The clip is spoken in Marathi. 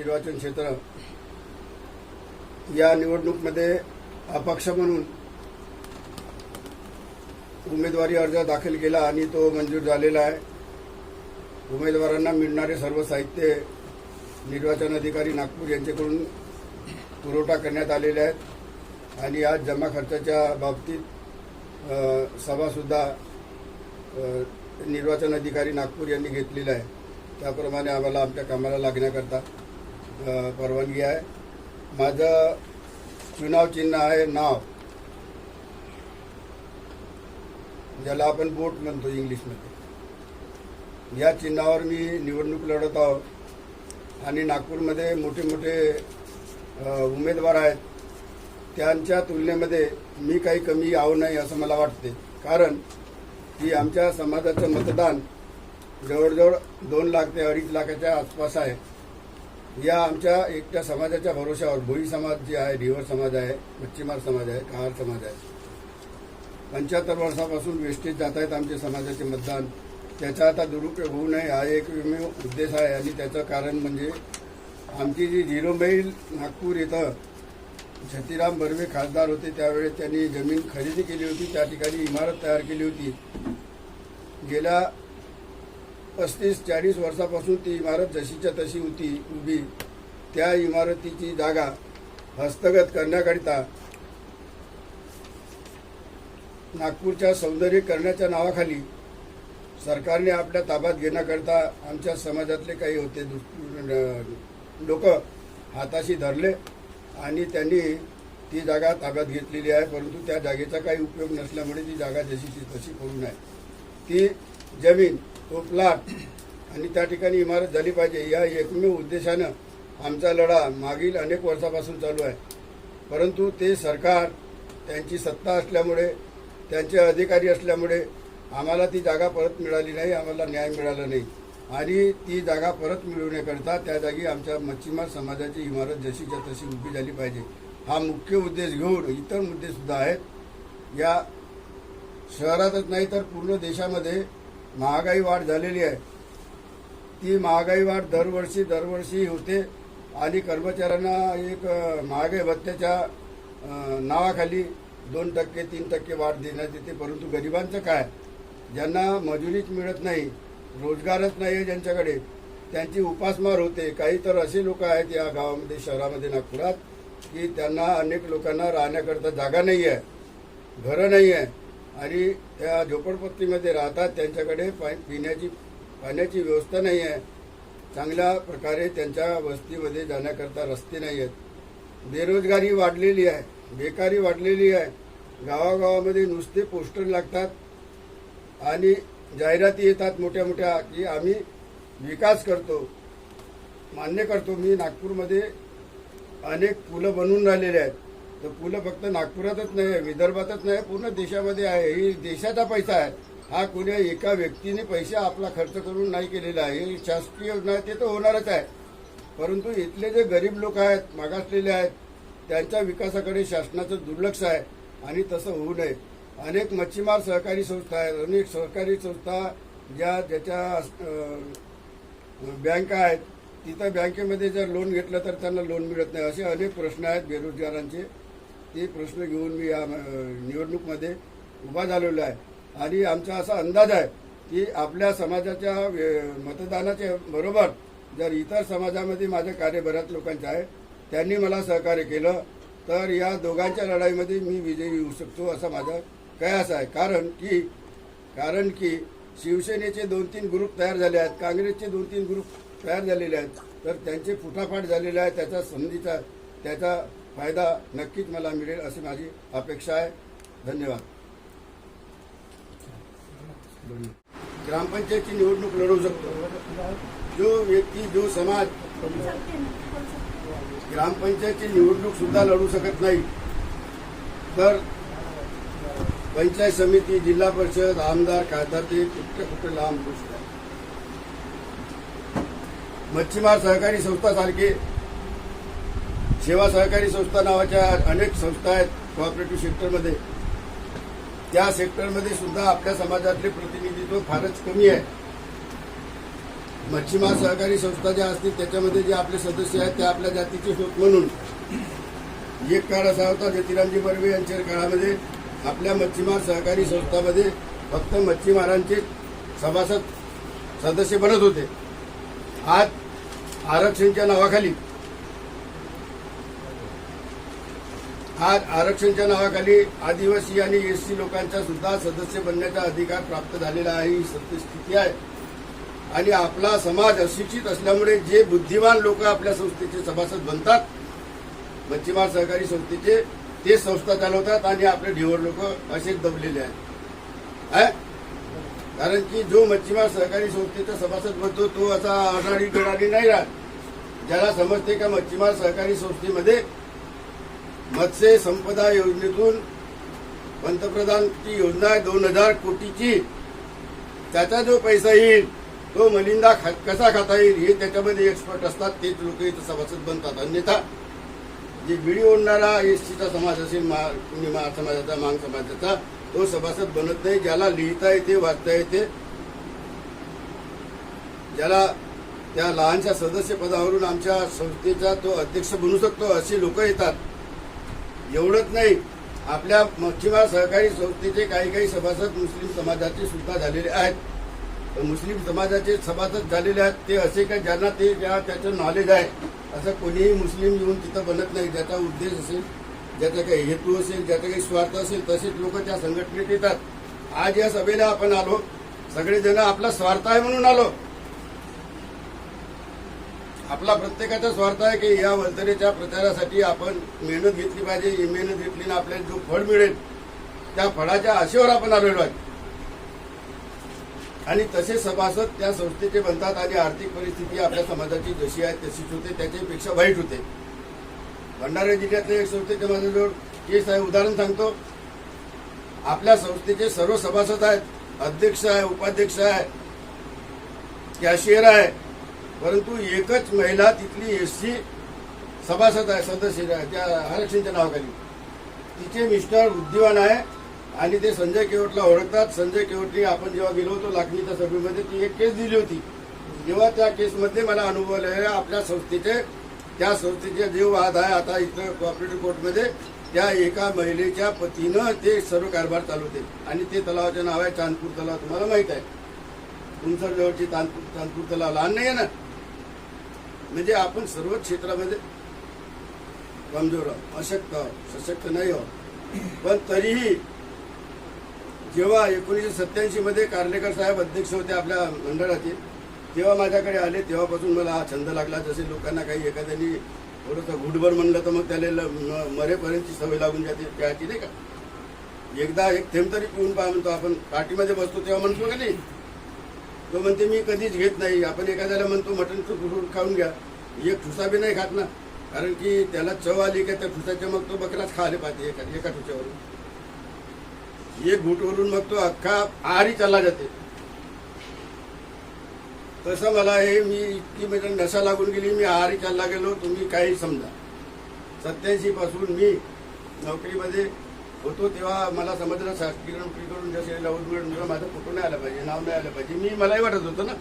निर्वाचन क्षेत्र. या निवडणूकमध्ये अपक्ष म्हणून उमेदवारी अर्ज दाखल केला आणि तो मंजूर झालेला आहे. उमेदवारांना मिळणारे सर्व साहित्य निर्वाचन अधिकारी नागपूर यांच्याकडून पुरवठा करण्यात आलेले आहेत. आणि आज जमा खर्चाच्या बाबतीत सभासुद्धा निर्वाचन अधिकारी नागपूर यांनी घेतलेला आहे. त्याप्रमाणे आम्हाला आमच्या कामाला लागण्याकरता परवानगी आहे. माझं चुनाव चिन्ह आहे नाव. ज्याला आपण बोट म्हणतो इंग्लिशमध्ये. या चिन्हावर मी निवडणूक लढत आहोत. आणि नागपूरमध्ये मोठे मोठे उमेदवार आहेत. त्यांच्या तुलनेमध्ये मी काही कमी आहो नाही असं मला वाटते. कारण की आमच्या समाजाचं मतदान जवळजवळ दोन लाख ते अडीच लाखाच्या आसपास आहे. या आमच्या एकट्या समाजाच्या भरोशावर भोई समाज जे आहे ढिवर समाज आहे मच्छीमार समाज आहे कहार समाज आहे पंच्याहत्तर वर्षापासून वेस्टेज जात आहेत आमचे समाजाचे मतदान. त्याचा आता दुरुपयोग होऊ नये हा एक उद्देश आहे आणि त्याचं कारण म्हणजे आमची जी झिरो मैल नागपूर इथं छतीराम बर्वे खासदार होते त्यावेळेस त्यांनी जमीन खरेदी केली होती. त्या ठिकाणी इमारत तयार केली होती. गेल्या पस्तीस चाळीस वर्षापासून ती इमारत जशीच्या तशी होती उभी त्या इमारतीची जागा हस्तगत करण्याकरिता नागपूरच्या सौंदर्य करण्याच्या नावाखाली सरकारने आपल्या ताब्यात घेण्याकरता आमच्या समाजातले काही होते लोक हाताशी धरले आणि त्यांनी ती जागा ताब्यात घेतलेली आहे परंतु त्या जागेचा काही उपयोग नसल्यामुळे ती जागा जशीची तशी पडून आहे ती जमीन तो प्लॉट आणि त्या ठिकाणी इमारत झाली पाहिजे. या एकमेव उद्देशानं आमचा लढा मागील अनेक वर्षापासून चालू आहे. परंतु ते सरकार त्यांची सत्ता असल्यामुळे त्यांचे अधिकारी असल्यामुळे आम्हाला ती जागा परत मिळाली नाही आम्हाला न्याय मिळाला नाही. आणि ती जागा परत मिळवण्याकरता त्या जागी आमच्या मच्छीमार समाजाची इमारत जशीच्या तशी उभी झाली पाहिजे. हा मुख्य उद्देश घेऊन इतर मुद्देसुद्धा आहेत. या शहरातच नाही तर पूर्ण देशामध्ये महागाई वाढ झालेली आहे. ती महागाई वाढ दरवर्षी दरवर्षी होते. आणि कर्मचाऱ्यांना एक महागाई भत्त्याच्या नावाखाली दोन टक्के तीन टक्के वाढ देण्यात येते. परंतु गरिबांचं काय? ज्यांना मजुरीच मिळत नाही रोजगारच नाही आहे ज्यांच्याकडे त्यांची उपासमार होते. काही तर असे लोक आहेत या गावामध्ये शहरामध्ये नागपुरात की त्यांना अनेक लोकांना राहण्याकरता जागा नाही आहे घरं नाही आहे. आणि त्या झोपडपट्टीमध्ये राहतात त्यांच्याकडे पा पिण्याची पाण्याची व्यवस्था नाही आहे. चांगल्या प्रकारे त्यांच्या वस्तीमध्ये जाण्याकरता रस्ते नाही आहेत. बेरोजगारी वाढलेली आहे बेकारी वाढलेली आहे. गावागावामध्ये नुसते पोस्टर लागतात आणि जाहिराती येतात मोठ्या मोठ्या की आम्ही विकास करतो. मान्य करतो मी नागपूरमध्ये अनेक पुलं बनवून राहिलेले आहेत. तर पुलं फक्त नागपुरातच नाही आहे विदर्भातच नाही पूर्ण देशामध्ये आहे. ही देशाचा पैसा आहे. हा कुण्या एका व्यक्तीने पैसा आपला खर्च करून नाही केलेला आहे. ही शासकीय योजना आहे ते तर होणारच आहे. परंतु इथले जे गरीब लोक आहेत मागासलेले आहेत त्यांच्या विकासाकडे शासनाचं दुर्लक्ष आहे आणि तसं होऊ नये. अनेक मच्छीमार सहकारी संस्था आहेत. अनेक सहकारी संस्था ज्या ज्याच्या बँका आहेत तिथं बँकेमध्ये जर लोन घेतलं तर त्यांना लोन मिळत नाही. असे अनेक प्रश्न आहेत बेरोजगारांचे. ते प्रश्न घेऊन मी या निवडणूकमध्ये उभा झालेलो आहे. आणि आमचा असा अंदाज आहे की आपल्या समाजाच्या मतदानाच्या बरोबर जर इतर समाजामध्ये माझं कार्य बऱ्याच लोकांचं आहे त्यांनी मला सहकार्य केलं तर या दोघांच्या लढाईमध्ये मी विजयी होऊ शकतो असा माझा कयास आहे. कारण की कारण की शिवसेनेचे दोन तीन ग्रुप तयार झाले आहेत काँग्रेसचे दोन तीन ग्रुप तयार झालेले आहेत तर त्यांचे फुटाफाट झालेले आहे त्याचा संधीचा त्याचा फायदा नक्कीच मला मिळेल अशी माझी अपेक्षा आहे. धन्यवाद. ग्रामपंचायतची निवडणूक लढवू शकतो. जो व्यक्ती जो समाज ग्रामपंचायतची निवडणूक सुद्धा लढू शकत नाही तर पंचायत समिती जिल्हा परिषद आमदार खासदार ते कुठे कुठे लांब गोष्ट आहे मच्छीमार सहकारी संस्था सारखे सेवा सहकारी संस्था नावाच्या अनेक संस्था आहेत कोऑपरेटिव्ह सेक्टरमध्ये त्या सेक्टरमध्ये सुद्धा आपल्या समाजातले प्रतिनिधित्व फारच कमी आहे. मच्छीमार सहकारी संस्था ज्या असतील त्याच्यामध्ये जे आपले सदस्य आहेत ते आपल्या जातीचे होत म्हणून. एक काळ असा होता ज्योतिरामजी बर्वे यांच्या काळामध्ये आपल्या मच्छीमार सहकारी संस्थामध्ये फक्त मच्छीमारांचे सभासद सदस्य बनत होते. आज आरक्षणच्या नावाखाली आज आरक्षणच्या नावाखाली आदिवासी आणि एससी लोकांचा सुद्धा सदस्य बनण्याचा अधिकार प्राप्त झालेला आहे ही सत्यस्थिती आहे. आणि आपला समाज अशिक्षित असल्यामुळे जे बुद्धिमान लोक आपल्या संस्थेचे सभासद बनतात मच्छीमार सहकारी संस्थेचे ते संस्था चालवतात आणि आपले ढिवर लोक असेच दबलेले आहेत. कारण की जो मच्छीमार सहकारी संस्थेचा सभासद बनतो तो असा अडाणी बिडाणी नाही राहत. ज्याला समजते का मच्छीमार सहकारी संस्थेमध्ये मत्स्य संपदा योजनेतून पंतप्रधानची योजना आहे दोन हजार कोटीची त्याचा जो पैसा येईल तो मलिंदा खा कसा खाता येईल हे त्याच्यामध्ये एक्सपर्ट असतात तेच लोक इथं सभासद बनतात. अन्यथा जे बिडी ओढणारा एस टीचा समाज असेल मा कुणी महार समाजाचा मांग समाजाचा तो सभासद बनत नाही. ज्याला लिहिता येते वाचता येते ज्याला त्या लहानशा सदस्य पदावरून आमच्या संस्थेचा तो अध्यक्ष बनू शकतो असे लोक येतात. एवढंच नाही आपल्या मच्छीमार सहकारी संस्थेचे काही काही सभासद मुस्लिम समाजाचे सुद्धा झालेले आहेत. तर मुस्लिम समाजाचे सभासद झालेले आहेत ते असे काय ज्यांना ते ज्या त्याचं नॉलेज आहे असं कोणीही मुस्लिम येऊन तिथं बनत नाही. ज्याचा उद्देश असेल ज्याचा काही हेतू असेल ज्याचा काही स्वार्थ असेल तसेच लोक त्या संघटनेत येतात. आज या सभेला आपण आलो. सगळेजण आपला स्वार्थ आहे म्हणून आलो. आपला प्रत्येकाचा स्वार्थ आहे की या वंचनेच्या प्रचारासाठी आपण मेहनत घेतली पाहिजे ही मेहनत घेतली ना आपल्याला जो फळ मिळेल त्या फळाच्या आशेवर आपण आलेलो आहे आणि तसे सभासद त्या संस्थेचे बनतात आणि आर्थिक परिस्थिती आपल्या समाजाची जशी आहे तशीच होते त्याच्यापेक्षा वाईट होते. भंडारा जिल्ह्यातल्या एक संस्थेचे माझ्याजवळ केस आहे उदाहरण सांगतो. आपल्या संस्थेचे सर्व सभासद आहेत अध्यक्ष आहे उपाध्यक्ष आहे कॅशियर आहे. परंतु एकच महिला तिथली एस सी सभासद आहे सदस्य आहे त्या आरक्षणच्या नावाखाली. तिचे मिस्टर बुद्धिवान आहे आणि ते संजय केवटला ओळखतात. संजय केवटने आपण जेव्हा गेलो होतो लाखणीच्या सभेमध्ये ती एक केस दिली होती. जेव्हा त्या केसमध्ये मला अनुभव आलेला आहे आपल्या संस्थेचे त्या संस्थेचे जे वाद आहे आता इथं कॉपरेटिव्ह कोर्टमध्ये त्या एका महिलेच्या पतीनं ते सर्व कारभार चालवते आणि ते तलावाचे नाव आहे चांदपूर तलाव तुम्हाला माहीत आहे. तुमचं जवळची चांदपूर चांदपूर तलाव लहान नाही आहे ना? म्हणजे आपण सर्व क्षेत्रामध्ये कमजोर आहोत अशक्त आहोत सशक्त नाही आहोत. पण तरीही जेव्हा एकोणीसशे सत्याऐंशी मध्ये कार्लेकर साहेब अध्यक्ष होते आपल्या मंडळाचे तेव्हा माझ्याकडे आले तेव्हापासून मला हा छंद लागला. जसे लोकांना काही एखाद्याने थोडंसं घुटभर म्हणलं तर मग त्याला ल- मरेपर्यंतची सवय लागून जाते प्यायची नाही का? एकदा एक थेंब तरी पिऊन पहा म्हणतो आपण. पार्टीमध्ये बसतो तेव्हा म्हणतो का नाही? तो म्हणते मी कधीच घेत नाही. आपण एखाद्याला म्हणतो मटण खाऊन घ्या. एक ठुसा बी नाही खात ना. कारण की त्याला चव आली का त्या ठुसाच्या मग तो बकराच खाले पाहिजे एका एका ठुच्यावरून एक घुटवरून मग तो अख्खा आहारी चालला जाते. तसं मला हे मी इतकी म्हणजे नशा लागून गेली मी आहारी चालला गेलो तुम्ही काही समजा. सत्याऐंशी पासून मी नोकरीमध्ये होतो तेव्हा मला समजलं शासकीय फ्री करून जसे लावून मिळून माझा फोटो नाही आला पाहिजे नाव नाही आलं पाहिजे. मी मलाही वाटत होतं ना.